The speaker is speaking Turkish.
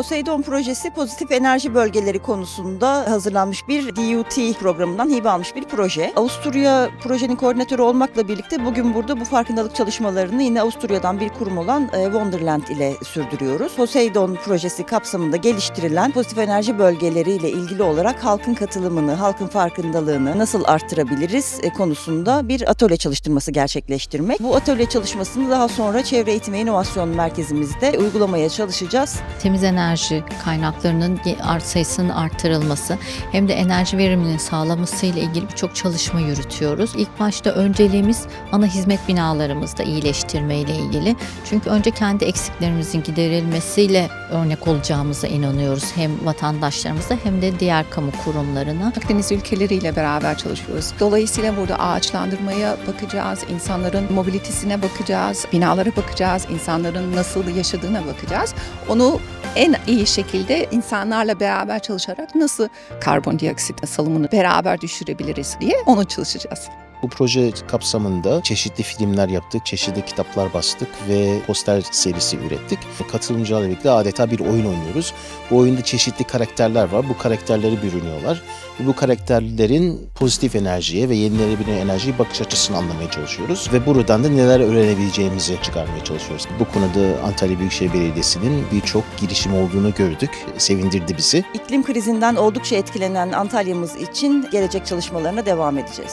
Poseidon projesi pozitif enerji bölgeleri konusunda hazırlanmış bir DUT programından hibe almış bir proje. Avusturya projenin koordinatörü olmakla birlikte bugün burada bu farkındalık çalışmalarını yine Avusturya'dan bir kurum olan e, Wonderland ile sürdürüyoruz. Poseidon projesi kapsamında geliştirilen pozitif enerji bölgeleri ile ilgili olarak halkın katılımını, halkın farkındalığını nasıl arttırabiliriz e, konusunda bir atölye çalıştırması gerçekleştirmek. Bu atölye çalışmasını daha sonra Çevre Eğitim ve İnovasyon Merkezimizde uygulamaya çalışacağız. temiz enerji kaynaklarının ge- art sayısının arttırılması hem de enerji verimliliğini sağlaması ile ilgili birçok çalışma yürütüyoruz. İlk başta önceliğimiz ana hizmet binalarımızda iyileştirme ile ilgili. Çünkü önce kendi eksiklerimizin giderilmesiyle örnek olacağımıza inanıyoruz. Hem vatandaşlarımıza hem de diğer kamu kurumlarına. Akdeniz ülkeleriyle beraber çalışıyoruz. Dolayısıyla burada ağaçlandırmaya bakacağız, insanların mobilitesine bakacağız, binalara bakacağız, insanların nasıl yaşadığına bakacağız. Onu en iyi şekilde insanlarla beraber çalışarak nasıl karbondioksit salımını beraber düşürebiliriz diye onu çalışacağız. Bu proje kapsamında çeşitli filmler yaptık, çeşitli kitaplar bastık ve poster serisi ürettik. Katılımcılarla birlikte adeta bir oyun oynuyoruz. Bu oyunda çeşitli karakterler var. Bu karakterleri bürünüyorlar. Ve bu karakterlerin pozitif enerjiye ve yenilenebilir enerjiye bakış açısını anlamaya çalışıyoruz. Ve buradan da neler öğrenebileceğimizi çıkarmaya çalışıyoruz. Bu konuda Antalya Büyükşehir Belediyesi'nin birçok girişim olduğunu gördük. Sevindirdi bizi. İklim krizinden oldukça etkilenen Antalya'mız için gelecek çalışmalarına devam edeceğiz.